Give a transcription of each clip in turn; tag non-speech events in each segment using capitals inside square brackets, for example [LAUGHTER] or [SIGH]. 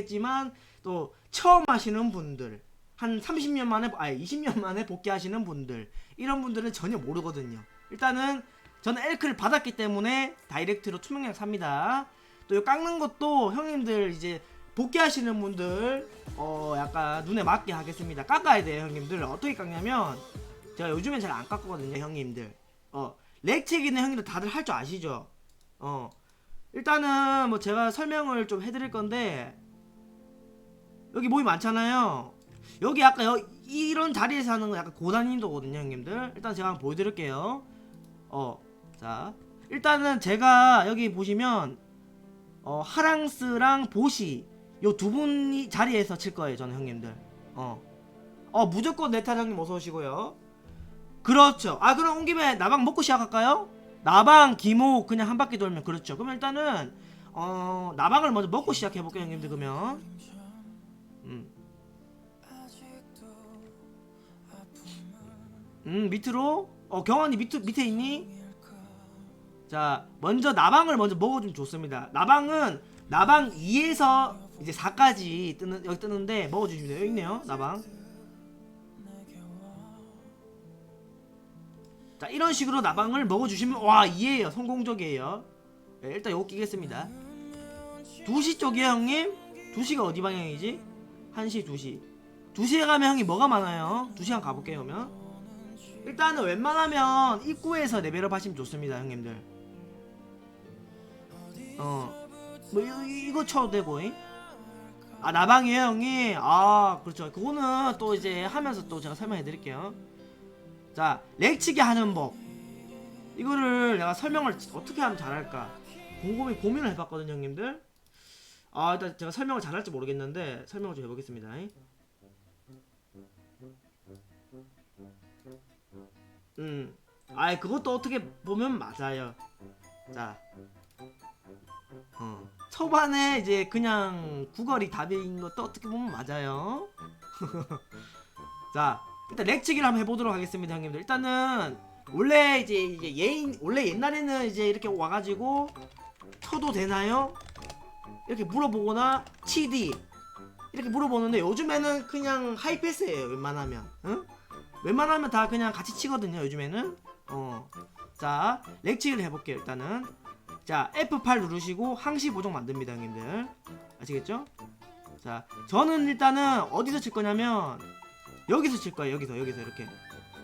겠지만 또 처음 하시는 분들 한 30년 만에 아니 20년 만에 복귀하시는 분들 이런 분들은 전혀 모르거든요. 일단은 저는 엘크를 받았기 때문에 다이렉트로 투명약 삽니다. 또이 깎는 것도 형님들 이제 복귀하시는 분들 어 약간 눈에 맞게 하겠습니다. 깎아야 돼요 형님들. 어떻게 깎냐면 제가 요즘엔 잘 안 깎거든요 형님들. 어 렉체기는 형님들 다들 할 줄 아시죠? 어 일단은 뭐 제가 설명을 좀 해드릴 건데 여기 모이 많잖아요. 여기 약간 여, 이런 자리에서 하는 건 약간 고난이도거든요, 형님들. 일단 제가 한번 보여드릴게요. 어, 자, 일단은 제가 여기 보시면 어, 하랑스랑 보시 요 두 분이 자리에서 칠 거예요, 저는 형님들. 어, 어 무조건 네탈 형님 어서 오시고요. 그렇죠. 아 그럼 온 김에 나방 먹고 시작할까요? 나방, 기모 그냥 한 바퀴 돌면 그렇죠. 그럼 일단은 어 나방을 먼저 먹고 시작해 볼게요, 형님들 그러면. 음. 음 밑으로 어 경환이 밑 밑에 있니? 자 먼저 나방을 먼저 먹어주면 좋습니다. 나방은 나방 2에서 이제 4까지 뜨는 여기 뜨는데 먹어주시면 돼요. 여기 있네요 나방. 자 이런 식으로 나방을 먹어주시면 와 2예요 성공적이에요. 네, 일단 요거 끼겠습니다. 2시 쪽이에요 형님? 2시가 어디 방향이지? 1시 2시. 2시에 가면 형이 뭐가 많아요? 2시간 가볼게요 그러면. 일단은 웬만하면 입구에서 레벨업 하시면 좋습니다 형님들. 어 뭐 이 거 쳐도 되고 잉? 아 나방이에요 형님? 아 그렇죠. 그거는 또 이제 하면서 또 제가 설명해 드릴게요. 자 렉치기 하는 법. 이거를 내가 설명을 어떻게 하면 잘할까? 곰곰이 고민을 해봤거든요 형님들 아 일단 제가 설명을 잘할지 모르겠는데 설명을 좀 해보겠습니다 음 아이 그것도 어떻게 보면 맞아요 자 어. 초반에 이제 그냥 구걸이 답인 것도 어떻게 보면 맞아요 [LAUGHS] 자 일단 렉치기를 한번 해보도록 하겠습니다 형님들 일단은 원래 이제 이제 예인 원래 옛날에는 이제 이렇게 와가지고 쳐도 되나요? 이렇게 물어보거나 치디 이렇게 물어보는데 요즘에는 그냥 하이패스예요 웬만하면. 응? 웬만하면 다 그냥 같이 치거든요 요즘에는. 어 자 렉치기를 해볼게요 일단은. 자 F8 누르시고 항시 보정 만듭니다 형님들. 아시겠죠? 자 저는 일단은 어디서 칠 거냐면 여기서 칠 거예요 여기서 여기서 이렇게.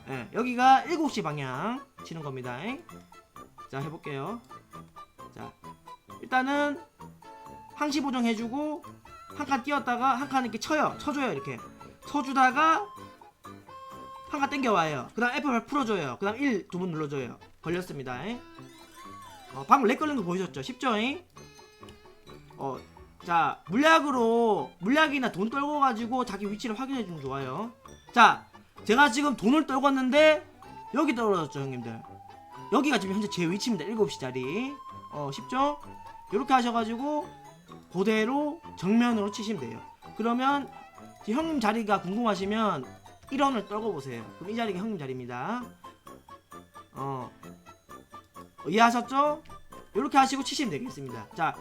예, 여기가 7시 방향 치는 겁니다 자 해볼게요. 자 일단은 항시 보정 해주고 한 칸 띄었다가 한 칸 이렇게 쳐요. 쳐줘요 이렇게. 쳐주다가 한 칸 땡겨와요. 그 다음 F8 풀어줘요. 그 다음 1 두 번 눌러줘요. 걸렸습니다. 어, 방금 렉 걸린 거 보이셨죠? 쉽죠? 어, 자 물약으로 물약이나 돈 떨고 가지고 자기 위치를 확인해 주면 좋아요. 자 제가 지금 돈을 떨궜는데 여기 떨어졌죠 형님들. 여기가 지금 현재 제 위치입니다. 7시 자리. 어 쉽죠? 이렇게 하셔가지고 그대로 정면으로 치시면 돼요. 그러면 형님 자리가 궁금하시면 1원을 떨궈 보세요. 그럼 이 자리가 형님 자리입니다. 어. 이해하셨죠? 이렇게 하시고 치시면 되겠습니다. 자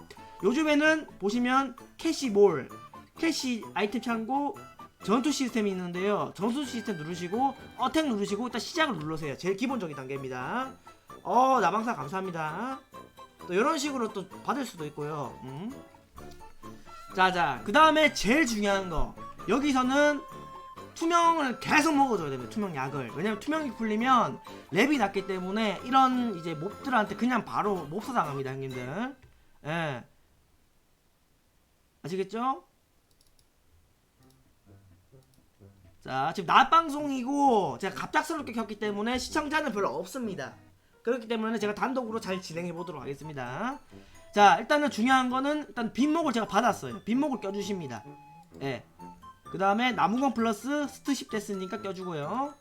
요즘에는 보시면 캐시몰 캐시 아이템 창고 전투 시스템이 있는데요. 전투 시스템 누르시고 어택 누르시고 일단 시작을 누르세요. 제일 기본적인 단계입니다. 어 나방사 감사합니다. 또 이런 식으로 또 받을 수도 있고요. 음. 자자 그 다음에 제일 중요한 거. 여기서는 투명을 계속 먹어줘야 됩니다 투명 약을. 왜냐면 투명이 풀리면 랩이 낮기 때문에 이런 이제 몹들한테 그냥 바로 몹사 당합니다 형님들. 예. 아시겠죠? 자 지금 낮 방송이고 제가 갑작스럽게 켰기 때문에 시청자는 별로 없습니다. 그렇기 때문에 제가 단독으로 잘 진행해 보도록 하겠습니다 자 일단은 중요한 거는 일단 빈목을 제가 받았어요. 빈목을 껴주십니다. 예. 그 다음에 나무건 플러스 스트 10 됐으니까 껴주고요.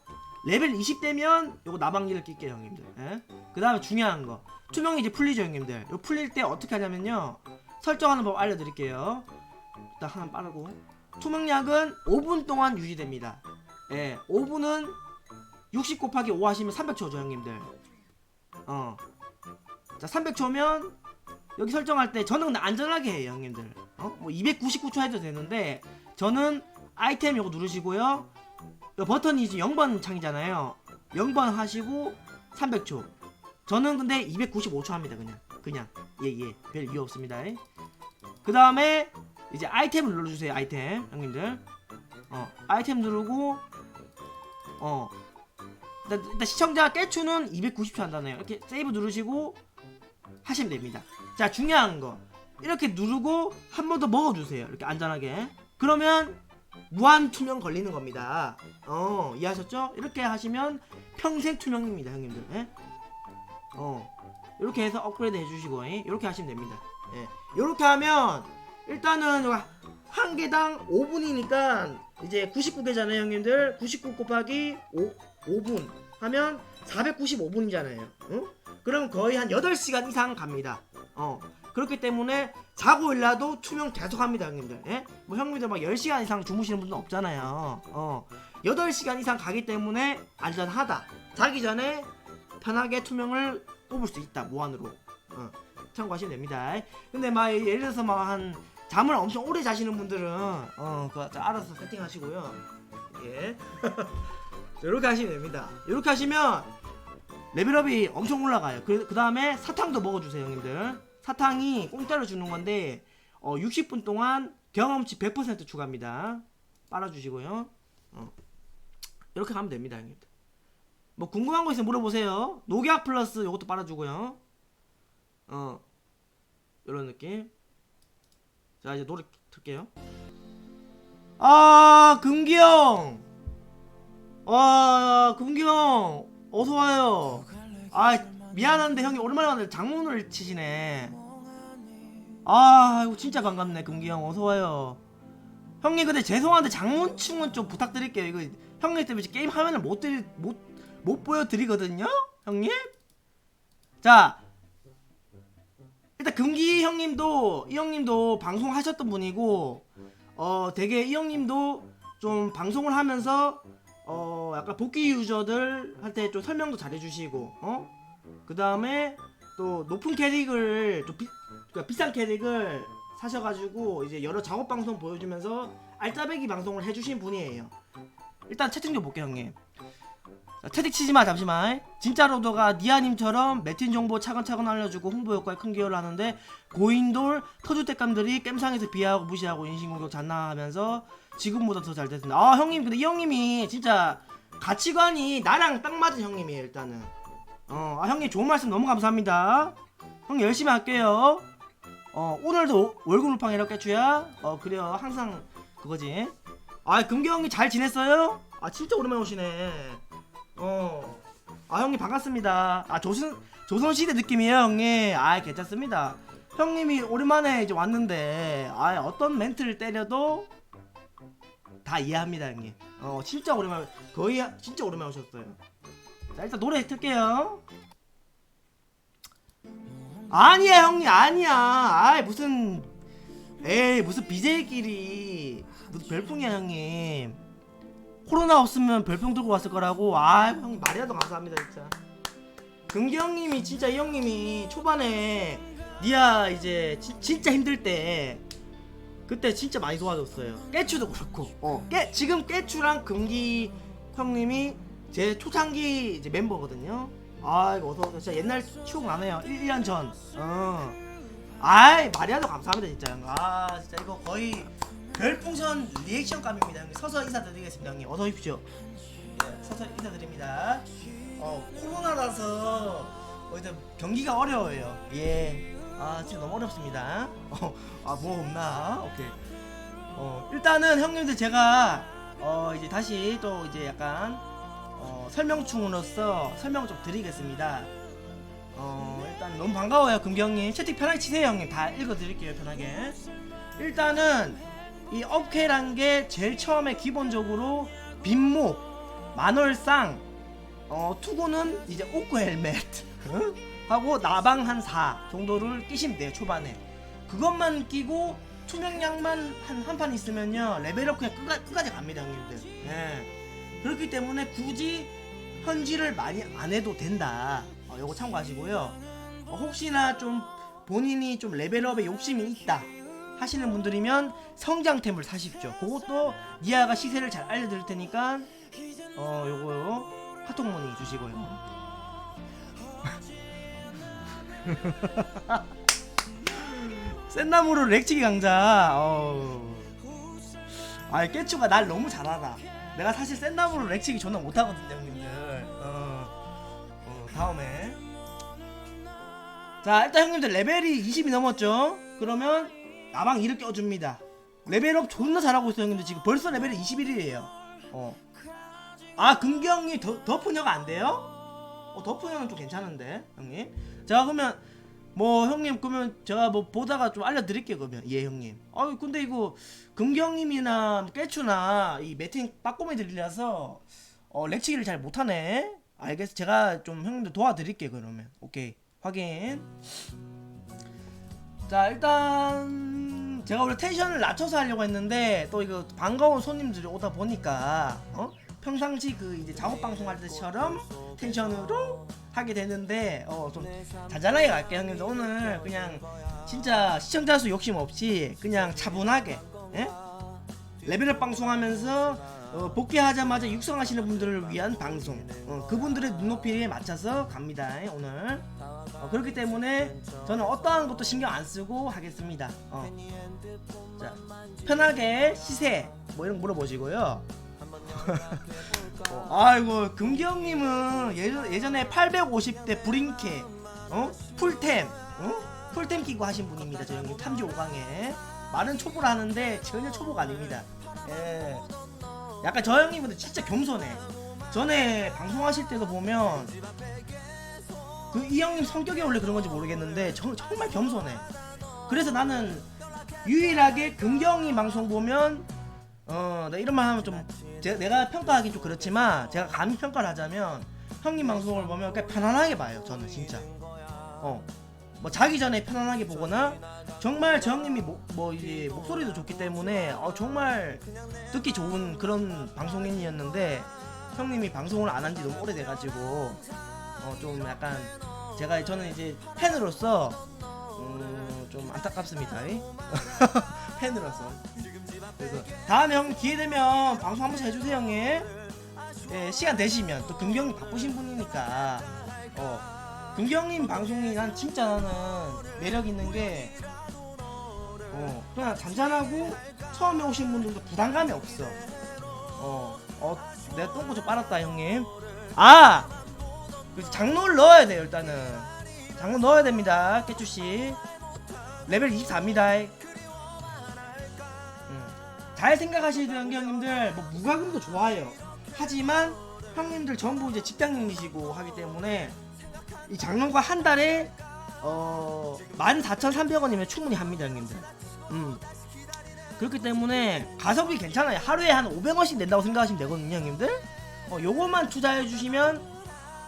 레벨 20 되면 요거 나방기를 낄게요 형님들. 예? 그 다음에 중요한 거. 투명이 이제 풀리죠 형님들. 요 풀릴 때 어떻게 하냐면요. 설정하는 법 알려드릴게요. 일단 하나 빠르고. 투명약은 5분 동안 유지됩니다. 예. 5분은 60 곱하기 5 하시면 300초죠 형님들. 어. 자 300초면 여기 설정할 때 저는 안전하게 해요 형님들 어? 뭐 299초 해도 되는데 저는 아이템 요거 누르시고요. 요 버튼이 이제 0번 창이잖아요. 0번 하시고 300초. 저는 근데 295초 합니다. 그냥 그냥 예예 별 이유 없습니다. 그 다음에 이제 아이템을 눌러주세요. 아이템 형님들. 어 아이템 누르고 어 일단, 일단 시청자 깨추는 290초 한다네요. 이렇게 세이브 누르시고 하시면 됩니다. 자 중요한 거 이렇게 누르고 한 번 더 먹어주세요. 이렇게 안전하게. 그러면 무한 투명 걸리는 겁니다. 어 이해하셨죠? 이렇게 하시면 평생 투명입니다, 형님들. 예? 어 이렇게 해서 업그레이드 해주시고 예? 이렇게 하시면 됩니다. 예. 이렇게 하면 일단은 요한 개당 5분이니까 이제 99개잖아요, 형님들. 99 곱하기 5, 5분 하면 495분이잖아요. 응? 그럼 거의 한 8시간 이상 갑니다. 어. 그렇기 때문에 자고 일라도 투명 계속 합니다, 형님들. 예? 뭐 형님들 막 10시간 이상 주무시는 분들 없잖아요. 어. 8시간 이상 가기 때문에 안전하다. 자기 전에 편하게 투명을 뽑을 수 있다, 무한으로. 어. 참고하시면 됩니다. 근데 막 예를 들어서 막 한 잠을 엄청 오래 자시는 분들은 어, 그거 알아서 세팅하시고요. 예. [LAUGHS] 이렇게 하시면 됩니다. 이렇게 하시면 레벨업이 엄청 올라가요. 그, 그 다음에 사탕도 먹어주세요, 형님들. 사탕이 공짜로 주는 건데, 어, 60분 동안 경험치 100% 추가합니다. 빨아주시고요. 어. 이렇게 가면 됩니다, 형님들. 뭐 궁금한 거 있으면 물어보세요. 녹약 플러스 이것도 빨아주고요. 어, 이런 느낌. 자, 이제 노래 틀게요. 아, 금기 형! 와, 금기 형! 어서 와요. 아, 미안한데 형이 오랜만에 장문을 치시네. 아, 이거 진짜 반갑네, 금기 형. 어서 와요. 형님, 근데 죄송한데 장문충은 좀 부탁드릴게요. 이거 형님 때문에 게임 화면을 못 드리, 못, 못 보여드리거든요? 형님? 자, 일단 금기 형님도 이 형님도 방송하셨던 분이고 어 되게 이 형님도 좀 방송을 하면서 어 약간 복귀 유저들 한테 좀 설명도 잘해주시고 어그 다음에 또 높은 캐릭을 좀 비, 그러니까 비싼 캐릭을 사셔가지고 이제 여러 작업 방송 보여주면서 알짜배기 방송을 해주신 분이에요. 일단 채팅 좀 볼게요 형님. 자, 채팅 치지 마 잠시만. 진짜로도가 니아님처럼 매tin 정보 차근차근 알려주고 홍보 효과에 큰 기여를 하는데 고인돌 터줏대감들이 겜상에서 비하하고 무시하고 인신공격 잔나하면서 지금보다 더 잘 됐습니다. 아 형님 근데 이 형님이 진짜 가치관이 나랑 딱 맞은 형님이에요 일단은. 어 아, 형님 좋은 말씀 너무 감사합니다. 형님 열심히 할게요. 어 오늘도 월급 루팡이라고 깨추야. 어 그래요 항상 그거지. 아 금기 형님 잘 지냈어요? 아 진짜 오랜만에 오시네. 어. 아 형님 반갑습니다. 아 조선 조선 시대 느낌이에요 형님. 아 괜찮습니다. 형님이 오랜만에 이제 왔는데 아 어떤 멘트를 때려도 다 이해합니다 형님. 어 진짜 오랜만에 거의 진짜 오랜만에 오셨어요. 자 일단 노래 틀게요. 아니야 형님 아니야. 아 무슨 에이 무슨 BJ끼리 무슨 별풍이야 형님. 코로나 없으면 별풍 들고 왔을 거라고. 아 형님 말이라도 감사합니다 진짜. 금기 형님이 진짜 이 형님이 초반에 니아 이제 지- 진짜 힘들 때 그때 진짜 많이 도와줬어요. 깨추도 그렇고. 어. 깨, 지금 깨추랑 금기 형님이 제 초창기 이제 멤버거든요. 아 이거 어서 진짜 옛날 추억 나네요. 1, 년 전. 어. 아이 말이라도 감사합니다 진짜. 형. 아 진짜 이거 거의 별풍선 리액션 감입니다. 형님 서서 인사드리겠습니다. 형님 어서 오십시오. 예, 서서 인사드립니다. 어 코로나라서 어, 경기가 어려워요. 예 아 진짜 너무 어렵습니다. 어 아뭐 없나? 오케이. 어 일단은 형님들 제가 어 이제 다시 또 이제 약간 어 설명충으로서 설명 좀 드리겠습니다. 어 일단 너무 반가워요 금경님. 채팅 편하게 치세요 형님. 다 읽어드릴게요 편하게. 일단은 이 업케란 게 제일 처음에 기본적으로 빈목 만월상 어 투구는 이제 오크 헬멧 응? 하고 나방 한 4 정도를 끼시면 돼요 초반에. 그것만 끼고 투명량만 한 한 판 있으면요 레벨업 그냥 끝까, 끝까지 갑니다 형님들. 예. 그렇기 때문에 굳이 현질을 많이 안 해도 된다. 어, 요거 참고하시고요. 어, 혹시나 좀 본인이 좀 레벨업에 욕심이 있다 하시는 분들이면 성장템을 사십시오. 그것도 니아가 시세를 잘 알려드릴 테니까 어 요거요 카톡 문의 주시고요. [LAUGHS] 센나무로 렉치기 강자. 어. 아 깨추가 날 너무 잘 알아. 내가 사실 센나무로 렉치기 존나 못하거든요, 형님들. 어. 어, 다음에. 자, 일단 형님들 레벨이 20이 넘었죠? 그러면 나방 2를 껴줍니다. 레벨업 존나 잘하고 있어요, 형님들. 지금 벌써 레벨이 21이에요. 어. 아, 금경이 더, 더프녀가 안 돼요? 어, 더프녀는 좀 괜찮은데, 형님. 자, 그러면 뭐 형님 그러면 제가 뭐 보다가 좀 알려드릴게요 그러면 예 형님 아 근데 이거 금경님이나 깨추나 이 매팅 빠꼬미들이라서 어 렉치기를 잘 못하네 알겠어 제가 좀 형님들 도와드릴게요 그러면 오케이 확인 자 일단 제가 원래 텐션을 낮춰서 하려고 했는데 또 이거 반가운 손님들이 오다 보니까 어 평상시 그 이제 작업 방송할 때처럼 텐션으로 하게 되는데 어 좀 잔잔하게 갈게요 형님들 오늘 그냥 진짜 시청자 수 욕심 없이 그냥 차분하게 예? 레벨업 방송하면서 어, 복귀하자마자 육성하시는 분들을 위한 방송 어, 그분들의 눈높이에 맞춰서 갑니다 오늘 어, 그렇기 때문에 저는 어떠한 것도 신경 안 쓰고 하겠습니다 어. 자, 편하게 시세 뭐 이런 거 물어보시고요 [LAUGHS] 어, 아이고 금기형님은 예전, 예전에 850대 브링케 어? 풀템 어? 풀템 끼고 하신 분입니다 저 형님 탐지 5강에 말은 초보를 하는데 전혀 초보가 아닙니다 예. 약간 저 형님은 진짜 겸손해 전에 방송하실 때도 보면 그 이 형님 성격이 원래 그런 건지 모르겠는데 저, 정말 겸손해 그래서 나는 유일하게 금경이 방송 보면 어, 나 이런 말 하면 좀 제, 내가 평가하기 좀 그렇지만 제가 감히 평가를 하자면 형님 방송을 보면 그냥 편안하게 봐요. 저는 진짜. 어. 뭐 자기 전에 편안하게 보거나 정말 저 형님이 뭐, 뭐 이제 목소리도 좋기 때문에 어, 정말 듣기 좋은 그런 방송인이었는데 형님이 방송을 안 한 지 너무 오래돼가지고 어, 좀 약간 제가 저는 이제 팬으로서 음, 좀 안타깝습니다. [LAUGHS] 팬으로서. 그래서 다음에 형 기회 되면 방송 한 번씩 해주세요 형님 예, 시간 되시면 또 금경님 바쁘신 분이니까 어 금경님 방송이 난 진짜 나는 매력 있는 게 어, 그냥 잔잔하고 처음에 오신 분들도 부담감이 없어. 어, 어 내가 똥꼬 좀 빨았다 형님. 아! 장로를 넣어야 돼요 일단은. 장로 넣어야 됩니다 깨쭈 씨. 레벨 24입니다. 잘 생각하시는 형님들. 뭐 무과금도 좋아요. 하지만 형님들 전부 이제 직장인이시고 하기 때문에 이 장롱과 한 달에 어 14,300원이면 충분히 합니다, 형님들. 음. 그렇기 때문에 가성비 괜찮아요. 하루에 한 500원씩 낸다고 생각하시면 되거든요, 형님들. 어, 요것만 투자해 주시면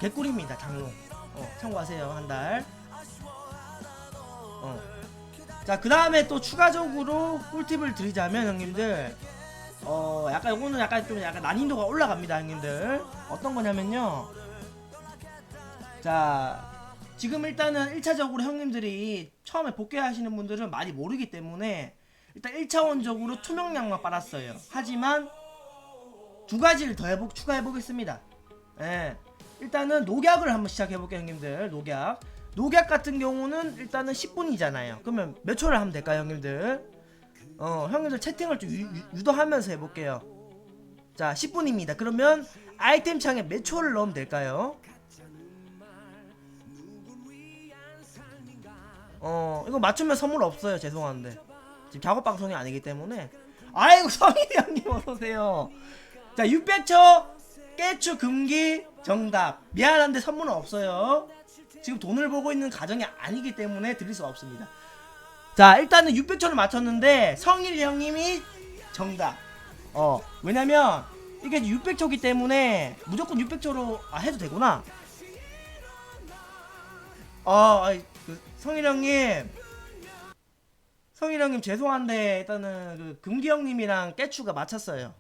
개꿀입니다, 장롱. 어, 참고하세요, 한 달. 어. 자, 그 다음에 또 추가적으로 꿀팁을 드리자면, 형님들. 어, 약간 요거는 약간 좀 약간 난이도가 올라갑니다, 형님들. 어떤 거냐면요. 자, 지금 일단은 1차적으로 형님들이 처음에 복귀하시는 분들은 많이 모르기 때문에 일단 1차원적으로 투명량만 빨았어요. 하지만 두 가지를 더 해보, 추가해 보겠습니다. 예. 일단은 녹약을 한번 시작해 볼게요, 형님들. 녹약. 녹약 같은 경우는 일단은 10분이잖아요. 그러면 몇 초를 하면 될까요, 형님들? 어, 형님들 채팅을 좀 유, 유- 유도하면서 해볼게요. 자, 10분입니다. 그러면 아이템 창에 몇 초를 넣으면 될까요? 어, 이거 맞추면 선물 없어요. 죄송한데. 지금 작업 방송이 아니기 때문에. 아이고, 성일이 형님 어서오세요. 자, 600초 깨추 금기 정답. 미안한데 선물은 없어요. 지금 돈을 벌고 있는 가정이 아니기 때문에 드릴 수 없습니다. 자, 일단은 600초를 맞췄는데 성일 형님이 정답. 어, 왜냐면 이게 600초기 때문에 무조건 600초로 아 해도 되구나. 어, 성일 형님. 성일 형님 죄송한데 일단은 그 금기 형님이랑 깨추가 맞췄어요.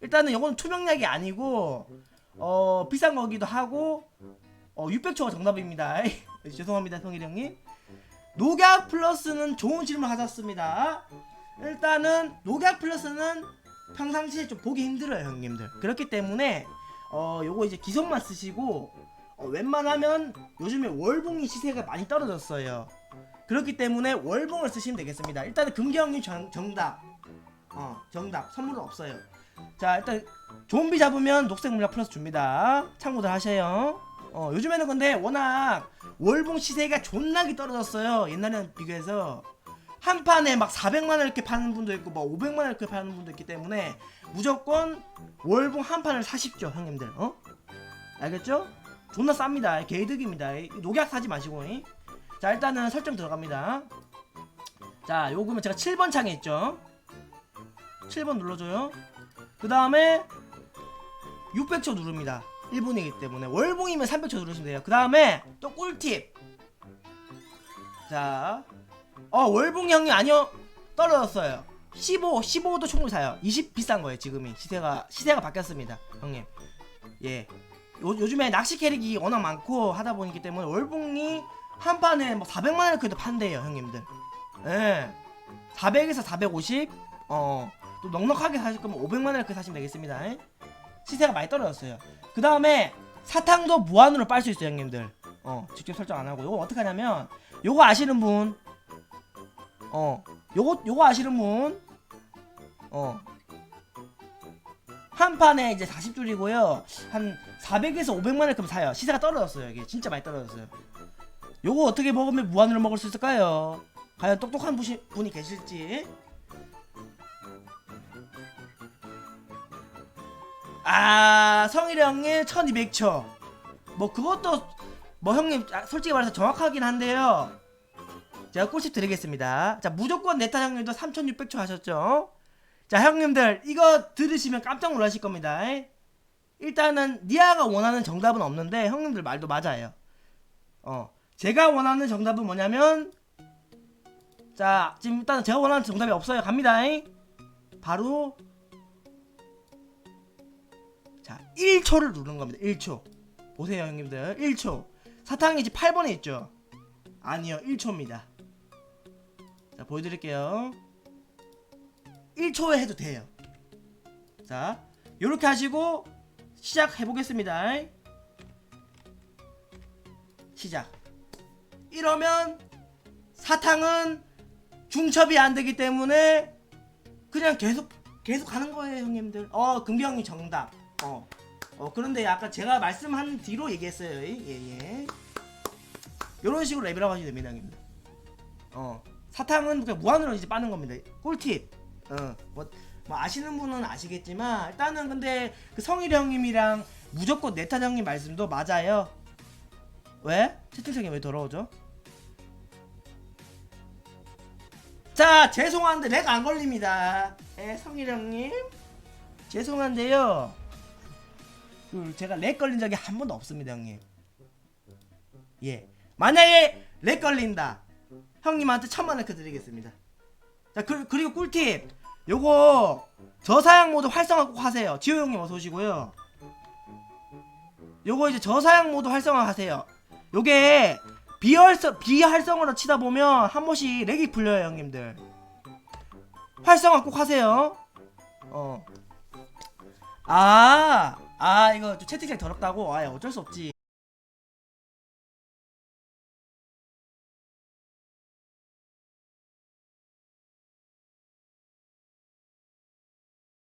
일단은 이건 투명약이 아니고 어 비싼 거기도 하고 어 600초가 정답입니다. [LAUGHS] 죄송합니다 성일 형님. 녹약 플러스는 좋은 질문 하셨습니다. 일단은 녹약 플러스는 평상시에 좀 보기 힘들어요, 형님들. 그렇기 때문에 어 요거 이제 기성만 쓰시고 어, 웬만하면 요즘에 월봉이 시세가 많이 떨어졌어요. 그렇기 때문에 월봉을 쓰시면 되겠습니다. 일단은 금경님 정, 정답. 어, 정답. 선물은 없어요. 자, 일단 좀비 잡으면 녹색 물약 플러스 줍니다. 참고들 하셔요. 어, 요즘에는 근데 워낙 월봉 시세가 존나게 떨어졌어요. 옛날에는 비교해서 한 판에 막 400만 원 이렇게 파는 분도 있고 뭐 500만 원 이렇게 파는 분도 있기 때문에 무조건 월봉 한 판을 사십시오, 형님들. 어? 알겠죠? 존나 쌉니다. 개이득입니다. 이 녹약 사지 마시고. 이. 자, 일단은 설정 들어갑니다. 자, 요거면 제가 7번 창에 있죠. 7번 눌러줘요. 그 다음에 600초 누릅니다. 1분이기 때문에 월봉이면 300초 누르시면 돼요. 그 다음에 또 꿀팁. 자, 어 월봉이 형님 아니요 떨어졌어요. 15, 15도 충분히 사요. 20 비싼 거예요 지금이 시세가 시세가 바뀌었습니다, 형님. 예. 요, 요즘에 낚시 캐릭이 워낙 많고 하다 보니까 때문에 월봉이 한 판에 뭐 400만 원 그래도 판대요, 형님들. 예. 400에서 450. 어. 또 넉넉하게 사실 거면 500만 원 이렇게 사시면 되겠습니다. 예? 시세가 많이 떨어졌어요. 그 다음에 사탕도 무한으로 빨 수 있어요, 형님들. 어, 직접 설정 안 하고. 요거 어떻게 하냐면, 요거 아시는 분, 어, 요거, 요거 아시는 분, 어, 한 판에 이제 40줄이고요. 한 400에서 500만 원 큼 사요. 시세가 떨어졌어요, 이게. 진짜 많이 떨어졌어요. 요거 어떻게 먹으면 무한으로 먹을 수 있을까요? 과연 똑똑한 부시, 분이 계실지. 아 성일이 형님 1200초 뭐 그것도 뭐 형님 아, 솔직히 말해서 정확하긴 한데요 제가 꿀팁 드리겠습니다 자 무조건 네타 형님도 3600초 하셨죠 자 형님들 이거 들으시면 깜짝 놀라실 겁니다 일단은 니아가 원하는 정답은 없는데 형님들 말도 맞아요 어 제가 원하는 정답은 뭐냐면 자 지금 일단 제가 원하는 정답이 없어요 갑니다 바로 자, 1초를 누르는 겁니다. 1초. 보세요, 형님들. 1초. 사탕이 지금 8번에 있죠? 아니요, 1초입니다. 자, 보여드릴게요. 1초에 해도 돼요. 자, 요렇게 하시고, 시작해 보겠습니다. 시작. 이러면, 사탕은 중첩이 안 되기 때문에, 그냥 계속, 계속 가는 거예요, 형님들. 어, 금경이 정답. 어. 어 그런데 아까 제가 말씀한 뒤로 얘기했어요. 예예. 이런 식으로 레벨업 하시면 됩니다, 형님들. 어 사탕은 그냥 무한으로 이제 빠는 겁니다. 꿀팁. 어 뭐 뭐 아시는 분은 아시겠지만 일단은 근데 그 성일 형님이랑 무조건 네타 형님 말씀도 맞아요. 왜? 채팅창이 왜 더러워져? 자 죄송한데 렉 안 걸립니다. 예, 성일 형님 죄송한데요. 그 제가 렉 걸린 적이 한 번도 없습니다, 형님. 예. 만약에 렉 걸린다. 형님한테 천만 원크 드리겠습니다. 자, 그, 그리고 꿀팁. 요거 저사양 모드 활성화 꼭 하세요. 지호 형님 어서 오시고요. 요거 이제 저사양 모드 활성화 하세요. 요게 비활성 비활성으로 치다 보면 한 번씩 렉이 풀려요, 형님들. 활성화 꼭 하세요. 어. 아, 아 이거 좀 채팅창 더럽다고. 아 어쩔 수 없지.